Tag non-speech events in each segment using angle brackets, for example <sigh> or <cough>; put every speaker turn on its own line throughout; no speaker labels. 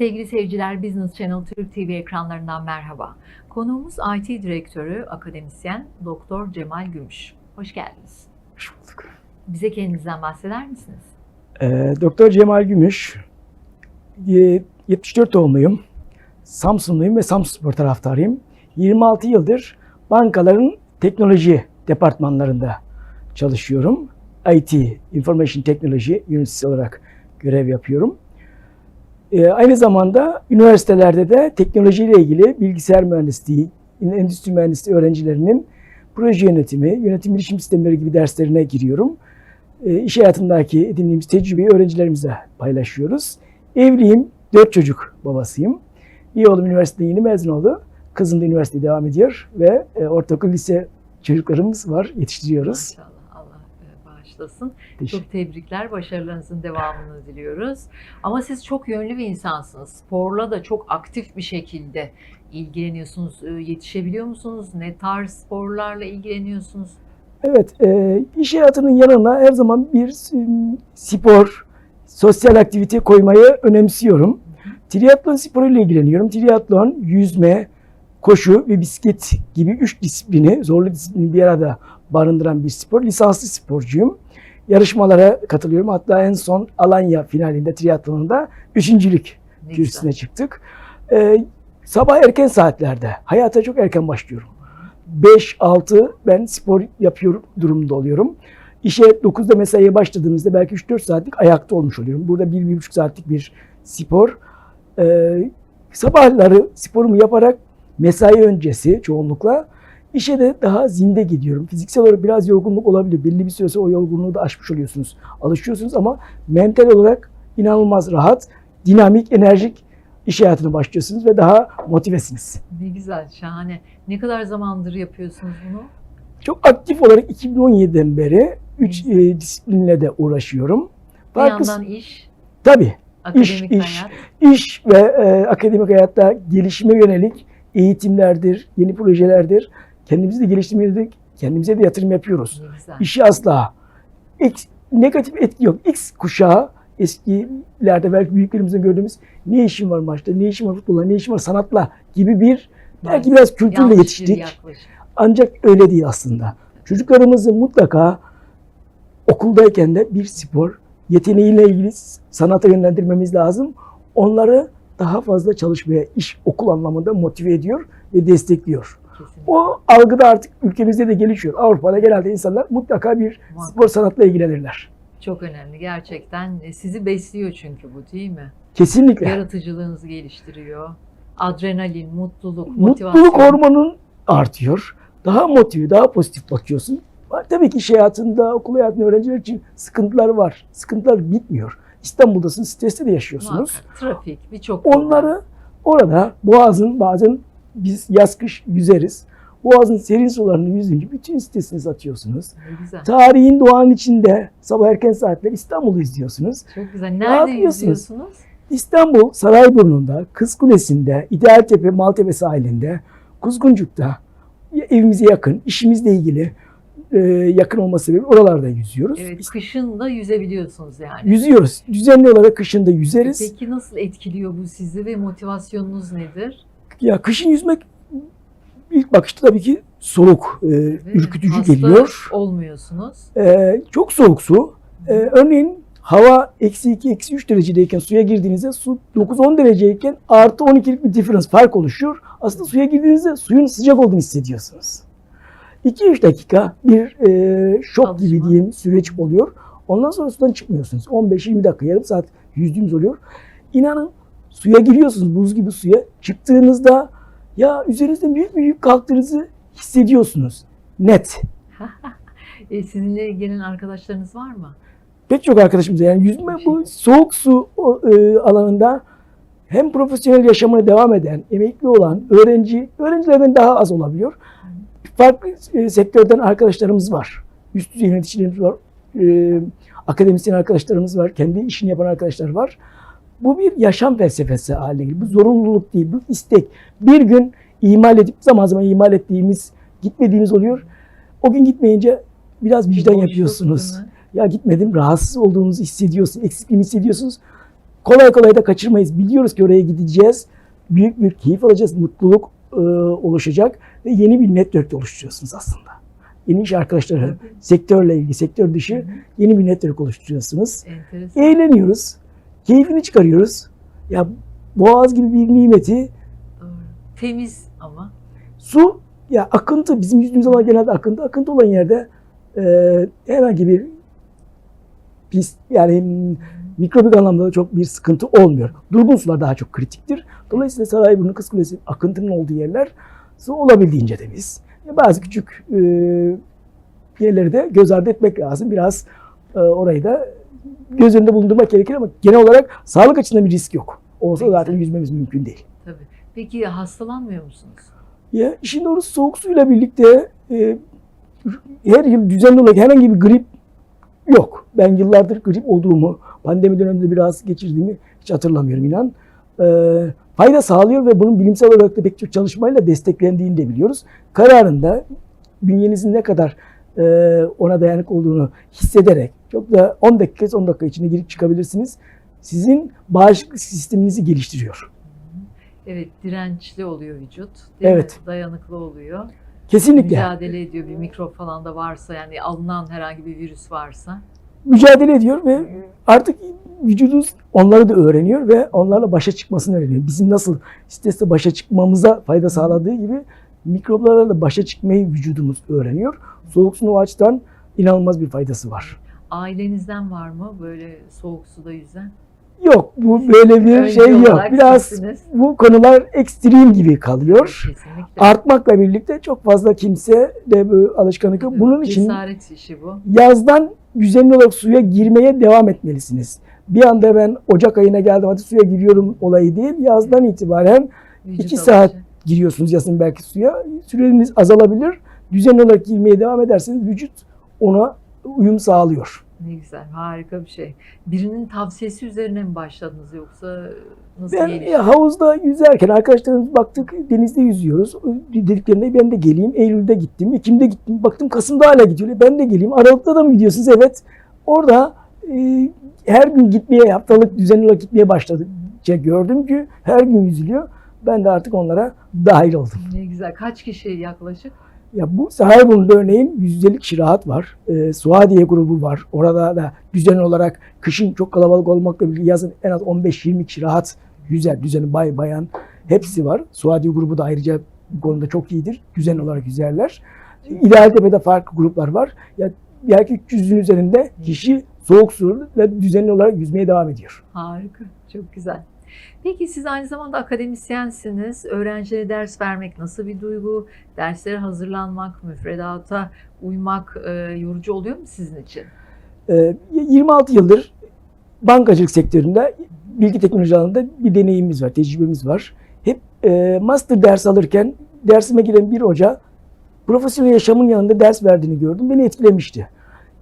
Sevgili seyirciler, Business Channel Türk TV ekranlarından merhaba. Konuğumuz IT Direktörü, akademisyen Doktor Cemal Gümüş. Hoş geldiniz.
Hoş bulduk.
Bize kendinizden bahseder misiniz?
Ee, Doktor Cemal Gümüş, e, 74 doğumluyum. Samsunluyum ve Samsun Spor taraftarıyım. 26 yıldır bankaların teknoloji departmanlarında çalışıyorum. IT, Information Technology yöneticisi olarak görev yapıyorum. Ee, aynı zamanda üniversitelerde de teknolojiyle ilgili bilgisayar mühendisliği, endüstri mühendisliği öğrencilerinin proje yönetimi, yönetim bilişim sistemleri gibi derslerine giriyorum. E, iş hayatındaki edindiğimiz tecrübeyi öğrencilerimize paylaşıyoruz. Evliyim, dört çocuk babasıyım. Bir oğlum üniversitede yeni mezun oldu. Kızım da üniversiteye devam ediyor ve e, ortaokul, lise çocuklarımız var, yetiştiriyoruz.
Maşallah Allah e, bağışlasın. Çok tebrikler, başarılarınızın devamını diliyoruz. Ama siz çok yönlü bir insansınız. Sporla da çok aktif bir şekilde ilgileniyorsunuz. E, Yetişebiliyor musunuz? Ne tarz sporlarla ilgileniyorsunuz?
Evet, e, iş hayatının yanına her zaman bir spor, sosyal aktivite koymayı önemsiyorum. Triatlon sporuyla ilgileniyorum. Triatlon, yüzme, koşu ve bisiklet gibi üç disiplini, zorlu disiplini bir arada barındıran bir spor. Lisanslı sporcuyum. Yarışmalara katılıyorum. Hatta en son Alanya finalinde triatlonunda üçüncülük
Ne
kürsüsüne çıktık. Ee, sabah erken saatlerde hayata çok erken başlıyorum. 5-6 ben spor yapıyorum durumunda oluyorum. İşe 9'da mesaiye başladığımızda belki 3-4 saatlik ayakta olmuş oluyorum. Burada 1-1,5 saatlik bir spor. Ee, sabahları sporumu yaparak mesai öncesi çoğunlukla işe de daha zinde gidiyorum. Fiziksel olarak biraz yorgunluk olabilir. Belli bir süre sonra o yorgunluğu da aşmış oluyorsunuz. Alışıyorsunuz ama mental olarak inanılmaz rahat, dinamik, enerjik iş hayatına başlıyorsunuz ve daha motivesiniz.
Ne güzel, şahane. Ne kadar zamandır yapıyorsunuz bunu?
Çok aktif olarak 2017'den beri 3 disiplinle de uğraşıyorum.
Bir
Farklı,
yandan iş,
tabii
akademik
iş.
hayat.
iş ve e, akademik hayatta gelişime yönelik eğitimlerdir, yeni projelerdir. Kendimizi de geliştirmeye yönelik kendimize de yatırım yapıyoruz.
Güzel.
İşi asla X, negatif etki yok. X kuşağı eskilerde belki büyüklerimizin gördüğümüz ne işin var maçta, ne işin var futbolla, ne işin var sanatla gibi bir belki biraz kültürle yetiştik. Ancak öyle değil aslında. Çocuklarımızı mutlaka okuldayken de bir spor yeteneğiyle ilgili sanata yönlendirmemiz lazım. Onları daha fazla çalışmaya, iş, okul anlamında motive ediyor ve destekliyor. O algı da artık ülkemizde de gelişiyor. Avrupa'da genelde insanlar mutlaka bir
Muhakkak.
spor sanatla ilgilenirler.
Çok önemli gerçekten. E, Sizi besliyor çünkü bu değil mi?
Kesinlikle.
Yaratıcılığınızı geliştiriyor. Adrenalin, mutluluk, motivasyon.
Mutluluk hormonun artıyor. Daha motive, daha pozitif bakıyorsun. Tabii ki iş hayatında, okul hayatında öğrenciler için sıkıntılar var. Sıkıntılar bitmiyor. İstanbul'dasınız, streste de yaşıyorsunuz.
Muhakkak. Trafik, birçok.
Onları orada Boğaz'ın bazen biz yaz kış yüzeriz. Boğaz'ın serin sularını yüzünce bütün stresinizi atıyorsunuz.
Ne güzel.
Tarihin doğanın içinde sabah erken saatler İstanbul'u izliyorsunuz.
Çok güzel.
Ne
Nerede yüzüyorsunuz?
İstanbul Sarayburnu'nda, Kız Kulesi'nde, İdealtepe, Maltepe sahilinde, Kuzguncuk'ta evimize yakın, işimizle ilgili e, yakın olması sebebiyle oralarda yüzüyoruz.
Evet, kışın da yüzebiliyorsunuz yani.
Yüzüyoruz. Düzenli olarak kışında yüzeriz.
Peki nasıl etkiliyor bu sizi ve motivasyonunuz nedir?
Ya kışın yüzmek ilk bakışta tabii ki soğuk, e, ürkütücü
Hasta
geliyor.
olmuyorsunuz.
E, çok soğuk su. E, örneğin hava eksi 2, eksi 3 derecedeyken suya girdiğinizde su 9-10 dereceyken artı 12'lik bir difference fark oluşuyor. Aslında suya girdiğinizde suyun sıcak olduğunu hissediyorsunuz. 2-3 dakika bir e, şok gibi diyeyim süreç oluyor. Ondan sonra sudan çıkmıyorsunuz. 15-20 dakika, yarım saat yüzdüğümüz oluyor. İnanın suya giriyorsunuz buz gibi suya. Çıktığınızda ya üzerinizde büyük bir yük kalktığınızı hissediyorsunuz. Net. <laughs>
E, sizinle gelen arkadaşlarınız var mı?
Pek çok arkadaşımız yani yüzme bu soğuk su e, alanında hem profesyonel yaşamına devam eden, emekli olan öğrenci, öğrencilerden daha az olabiliyor. Farklı e, sektörden arkadaşlarımız var. Üst düzey yöneticilerimiz var. E, akademisyen arkadaşlarımız var. Kendi işini yapan arkadaşlar var. Bu bir yaşam felsefesi haline geliyor. Bu zorunluluk değil, bu istek. Bir gün imal edip zaman zaman imal ettiğimiz, gitmediğimiz oluyor. O gün gitmeyince biraz vicdan yapıyorsunuz. Ya gitmedim rahatsız olduğunuzu hissediyorsunuz, eksikliğini hissediyorsunuz. kolay kolay da kaçırmayız. Biliyoruz ki oraya gideceğiz. Büyük bir keyif alacağız, mutluluk e, oluşacak ve yeni bir network oluşturuyorsunuz aslında. Yeni iş arkadaşları, sektörle ilgili, sektör dışı yeni bir network oluşturuyorsunuz.
Enteresan.
Eğleniyoruz, keyfini çıkarıyoruz. Ya boğaz gibi bir nimeti
Doğru. Temiz ama.
Su ya akıntı bizim yüzdüğümüz zaman genelde akıntı akıntı olan yerde e, herhangi bir pis yani mikrobik anlamda çok bir sıkıntı olmuyor. Durgun sular daha çok kritiktir. Dolayısıyla Sarayburnu Kız Kulesi akıntının olduğu yerler su olabildiğince temiz. E, bazı küçük e, yerleri de göz ardı etmek lazım. Biraz e, orayı da göz önünde bulundurmak gerekir ama genel olarak sağlık açısından bir risk yok. Olsa zaten yüzmemiz mümkün değil.
Tabii. Peki hastalanmıyor musunuz?
Ya işin doğrusu soğuk suyla birlikte e, her yıl düzenli olarak herhangi bir grip yok. Ben yıllardır grip olduğumu, pandemi döneminde biraz geçirdiğimi hiç hatırlamıyorum inan. E, fayda sağlıyor ve bunun bilimsel olarak da pek çok çalışmayla desteklendiğini de biliyoruz. Kararında bünyenizin ne kadar ona dayanık olduğunu hissederek çok da 10 dakika 10 dakika içinde girip çıkabilirsiniz. Sizin bağışıklık sisteminizi geliştiriyor.
Evet, dirençli oluyor vücut. Değil
Evet.
Mi? Dayanıklı oluyor.
Kesinlikle.
Mücadele ediyor bir mikrop falan da varsa yani alınan herhangi bir virüs varsa.
mücadele ediyor ve artık vücudunuz onları da öğreniyor ve onlarla başa çıkmasını öğreniyor. Bizim nasıl stresle başa çıkmamıza fayda sağladığı gibi mikroplarla da başa çıkmayı vücudumuz öğreniyor. Soğuk suyun o açıdan inanılmaz bir faydası var.
Ailenizden var mı böyle soğuk suda yüzen?
Yok bu böyle bir
Önce
şey yok. Biraz
sizsiniz.
bu konular ekstrem gibi kalıyor.
Kesinlikle.
Artmakla birlikte çok fazla kimse de bu alışkanlık yok. Bunun için
işi bu.
yazdan düzenli olarak suya girmeye devam etmelisiniz. Bir anda ben Ocak ayına geldim hadi suya giriyorum olayı değil. Yazdan itibaren
Vücut
İki
alıcı.
Giriyorsunuz yazın belki suya. Süreniz azalabilir. Düzenli olarak girmeye devam ederseniz vücut ona uyum sağlıyor.
Ne güzel, harika bir şey. Birinin tavsiyesi üzerine mi başladınız yoksa nasıl
Ben
gelişti?
e, havuzda yüzerken arkadaşlarımız baktık denizde yüzüyoruz. Dediklerinde ben de geleyim. Eylül'de gittim, Ekim'de gittim. Baktım Kasım'da hala gidiyorlar. Ben de geleyim. Aralık'ta da mı gidiyorsunuz? Evet. Orada e, her gün gitmeye, haftalık düzenli olarak gitmeye başladıkça gördüm ki her gün yüzülüyor. Ben de artık onlara dahil oldum.
Ne güzel. Kaç kişi yaklaşık?
Ya bu Sahayburnu'da örneğin 150 kişi rahat var. Ee, Suadiye grubu var. Orada da düzenli olarak kışın çok kalabalık olmakla birlikte yazın en az 15-20 kişi rahat yüzer. Düzenli bay bayan hepsi var. Suadiye grubu da ayrıca bu konuda çok iyidir. Düzenli olarak yüzerler. İdealtepe'de farklı gruplar var. Ya belki 300'ün üzerinde kişi soğuk suyla düzenli olarak yüzmeye devam ediyor.
Harika, çok güzel. Peki siz aynı zamanda akademisyensiniz. Öğrencilere ders vermek nasıl bir duygu? Derslere hazırlanmak, müfredata uymak e, yorucu oluyor mu sizin için?
Ee, 26 yıldır bankacılık sektöründe bilgi teknoloji alanında bir deneyimimiz var, tecrübemiz var. Hep e, master ders alırken dersime giren bir hoca profesyonel yaşamın yanında ders verdiğini gördüm. Beni etkilemişti.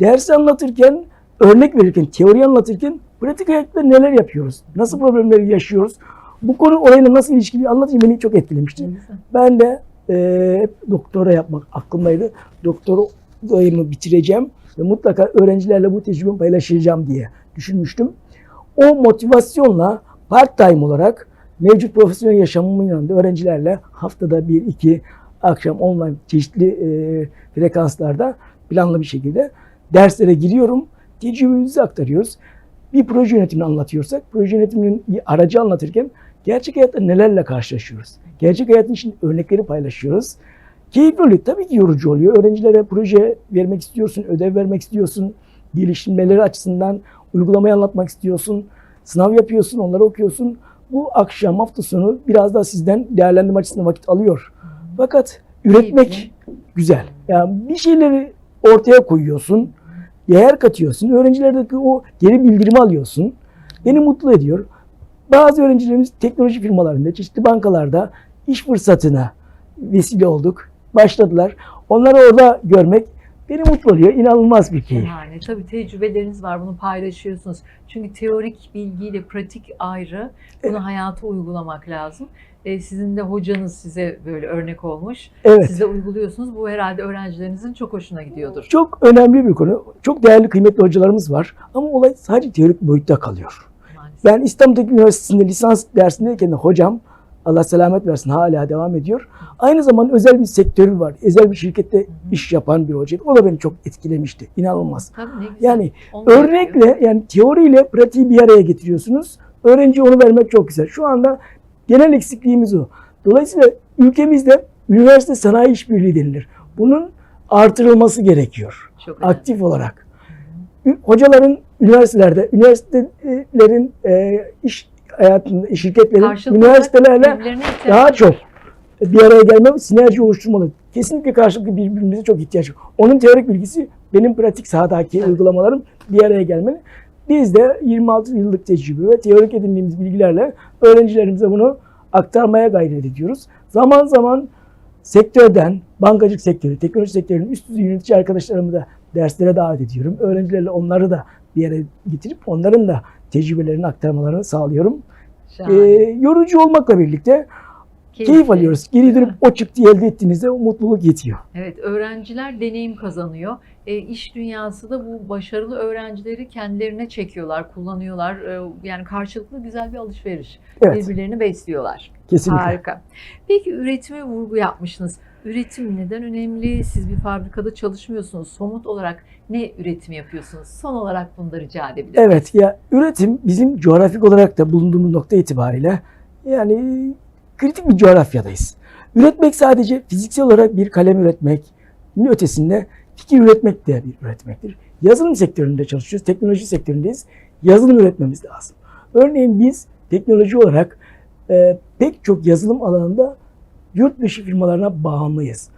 Dersi anlatırken, örnek verirken, teori anlatırken pratik hayatta neler yapıyoruz? Nasıl problemleri yaşıyoruz? Bu konu orayla nasıl ilişkili anlatınca beni çok etkilemişti. Ben de e, hep doktora yapmak aklımdaydı. Doktorayımı bitireceğim ve mutlaka öğrencilerle bu tecrübemi paylaşacağım diye düşünmüştüm. O motivasyonla part time olarak mevcut profesyonel yaşamımın yanında öğrencilerle haftada bir iki akşam online çeşitli e, frekanslarda planlı bir şekilde derslere giriyorum. Tecrübemizi aktarıyoruz. Bir proje yönetimini anlatıyorsak, proje yönetiminin bir aracı anlatırken gerçek hayatta nelerle karşılaşıyoruz? Gerçek hayatın için örnekleri paylaşıyoruz. Keyifli oluyor. Tabii ki yorucu oluyor. Öğrencilere proje vermek istiyorsun, ödev vermek istiyorsun. Geliştirmeleri açısından uygulamayı anlatmak istiyorsun. Sınav yapıyorsun, onları okuyorsun. Bu akşam, hafta sonu biraz daha sizden değerlendirme açısından vakit alıyor. Fakat üretmek güzel. Yani bir şeyleri ortaya koyuyorsun, değer katıyorsun. Öğrencilerdeki o geri bildirimi alıyorsun. Beni mutlu ediyor. Bazı öğrencilerimiz teknoloji firmalarında, çeşitli bankalarda iş fırsatına vesile olduk. Başladılar. Onları orada görmek beni mutlu oluyor. İnanılmaz bir keyif.
Yani tabii tecrübeleriniz var, bunu paylaşıyorsunuz. Çünkü teorik bilgiyle pratik ayrı. Bunu hayata uygulamak lazım. E, sizin de hocanız size böyle örnek olmuş.
Evet.
Siz de uyguluyorsunuz. Bu herhalde öğrencilerinizin çok hoşuna gidiyordur.
Çok önemli bir konu. Çok değerli, kıymetli hocalarımız var. Ama olay sadece teorik boyutta kalıyor.
Maalesef.
Ben İstanbul Teknik Üniversitesi'nde lisans dersindeyken de hocam Allah selamet versin hala devam ediyor. Aynı zamanda özel bir sektörü var. Özel bir şirkette iş yapan bir hocaydı. O da beni çok etkilemişti. İnanılmaz.
Tabii ne güzel.
Yani
Onu da yapıyor.
örnekle yani teoriyle pratiği bir araya getiriyorsunuz. Öğrenci onu vermek çok güzel. Şu anda genel eksikliğimiz o. Dolayısıyla ülkemizde üniversite sanayi işbirliği denilir. Bunun artırılması gerekiyor
Çok önemli.
aktif olarak. Hocaların üniversitelerde, üniversitelerin e, iş hayatında, şirketlerin
Karşılıklı
üniversitelerle daha çok bir araya gelme, sinerji oluşturmalı. Kesinlikle karşılıklı birbirimize çok ihtiyaç var. Onun teorik bilgisi, benim pratik sahadaki
Evet.
uygulamalarım bir araya gelmeli. Biz de 26 yıllık tecrübe ve teorik edindiğimiz bilgilerle öğrencilerimize bunu aktarmaya gayret ediyoruz. Zaman zaman sektörden, bankacılık sektörü, teknoloji sektörünün üst düzey yönetici arkadaşlarımı da derslere davet ediyorum. Öğrencilerle onları da bir yere getirip onların da tecrübelerini aktarmalarını sağlıyorum. Ee, yorucu olmakla birlikte Keyif alıyoruz. Geri dönüp o çıktıyı elde ettiğinizde o mutluluk yetiyor.
Evet, öğrenciler deneyim kazanıyor. E, iş dünyası da bu başarılı öğrencileri kendilerine çekiyorlar, kullanıyorlar. E, yani karşılıklı güzel bir alışveriş.
Evet,
Birbirlerini besliyorlar.
kesinlikle.
Harika. Peki üretime vurgu yapmışsınız. Üretim neden önemli? Siz bir fabrikada çalışmıyorsunuz. Somut olarak ne üretim yapıyorsunuz? Son olarak bunu da rica edebilirim.
Evet ya üretim bizim coğrafik olarak da bulunduğumuz nokta itibariyle yani kritik bir coğrafyadayız. Üretmek sadece fiziksel olarak bir kalem üretmekin ötesinde fikir üretmek de bir üretmektir. Yazılım sektöründe çalışıyoruz, teknoloji sektöründeyiz. Yazılım üretmemiz lazım. Örneğin biz teknoloji olarak e, pek çok yazılım alanında yurt dışı firmalarına bağımlıyız.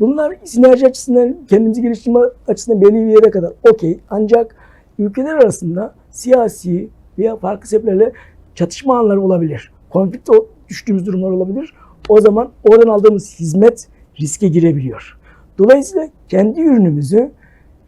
Bunlar sinerji açısından, kendimizi geliştirme açısından belli bir yere kadar okey. Ancak ülkeler arasında siyasi veya farklı sebeplerle çatışma anları olabilir. Konflikte o- düştüğümüz durumlar olabilir. O zaman oradan aldığımız hizmet riske girebiliyor. Dolayısıyla kendi ürünümüzü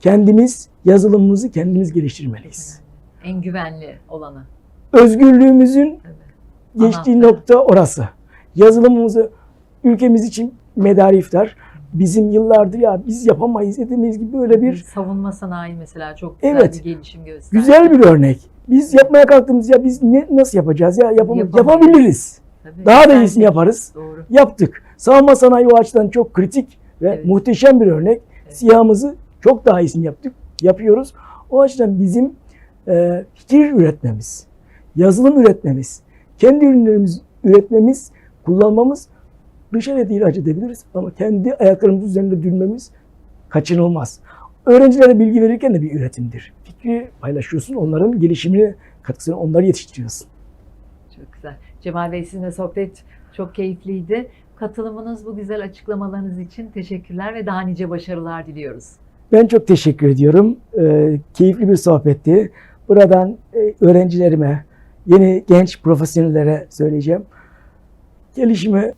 kendimiz, yazılımımızı kendimiz geliştirmeliyiz.
En güvenli olanı.
Özgürlüğümüzün geçtiği nokta orası. Yazılımımızı ülkemiz için medari iftar. Bizim yıllardır ya biz yapamayız edemeyiz gibi böyle bir
savunma sanayi mesela çok güzel
Evet.
bir gelişim gösterdi.
güzel bir örnek. Biz yapmaya kalktığımız ya biz ne, nasıl yapacağız ya yapamayız.
Yapamayız.
Yapabiliriz.
Tabii,
Daha da iyisini yaparız.
Doğru.
Yaptık. Savunma sanayi o açıdan çok kritik ve
Evet.
muhteşem bir örnek.
Evet.
Siyahımızı çok daha iyisini yaptık. Yapıyoruz. O açıdan bizim e, fikir üretmemiz, yazılım üretmemiz, kendi ürünlerimizi üretmemiz, kullanmamız dışarıya da ihraç edebiliriz ama kendi ayaklarımız üzerinde durmamız kaçınılmaz. Öğrencilere bilgi verirken de bir üretimdir. Fikri paylaşıyorsun, onların gelişimine katkısını onları yetiştiriyorsun.
Çok güzel. Cemal Bey sizinle sohbet çok keyifliydi. Katılımınız, bu güzel açıklamalarınız için teşekkürler ve daha nice başarılar diliyoruz.
Ben çok teşekkür ediyorum. Ee, keyifli bir sohbetti. Buradan e, öğrencilerime, yeni genç profesyonellere söyleyeceğim. Gelişime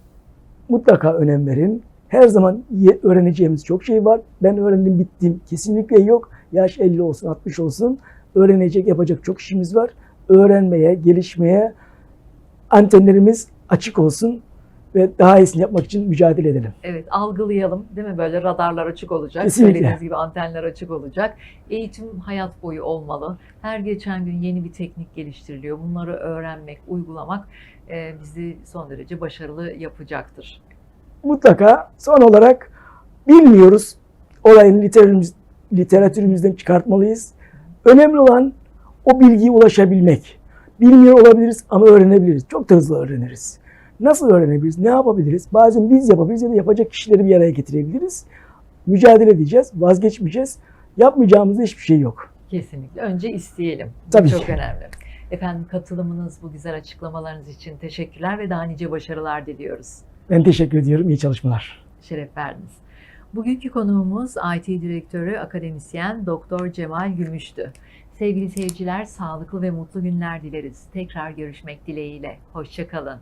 mutlaka önem verin. Her zaman öğreneceğimiz çok şey var. Ben öğrendim bittim. Kesinlikle yok. Yaş 50 olsun, 60 olsun. Öğrenecek, yapacak çok işimiz var. Öğrenmeye, gelişmeye antenlerimiz açık olsun ve daha iyisini yapmak için mücadele edelim.
Evet, algılayalım değil mi? Böyle radarlar açık olacak.
Kesinlikle.
Söylediğiniz gibi antenler açık olacak. Eğitim hayat boyu olmalı. Her geçen gün yeni bir teknik geliştiriliyor. Bunları öğrenmek, uygulamak e, bizi son derece başarılı yapacaktır.
mutlaka son olarak bilmiyoruz. Olayın literatürümüz, literatürümüzden çıkartmalıyız. Önemli olan o bilgiye ulaşabilmek. Bilmiyor olabiliriz ama öğrenebiliriz. Çok da hızlı öğreniriz. Nasıl öğrenebiliriz? Ne yapabiliriz? Bazen biz yapabiliriz ya da yapacak kişileri bir araya getirebiliriz. Mücadele edeceğiz, vazgeçmeyeceğiz. Yapmayacağımızda hiçbir şey yok.
Kesinlikle. Önce isteyelim.
Tabii
çok
ki.
önemli. Efendim katılımınız, bu güzel açıklamalarınız için teşekkürler ve daha nice başarılar diliyoruz.
Ben teşekkür ediyorum. İyi çalışmalar.
Şeref verdiniz. Bugünkü konuğumuz IT Direktörü Akademisyen Doktor Cemal Gümüş'tü. Sevgili seyirciler, sağlıklı ve mutlu günler dileriz. Tekrar görüşmek dileğiyle. Hoşçakalın.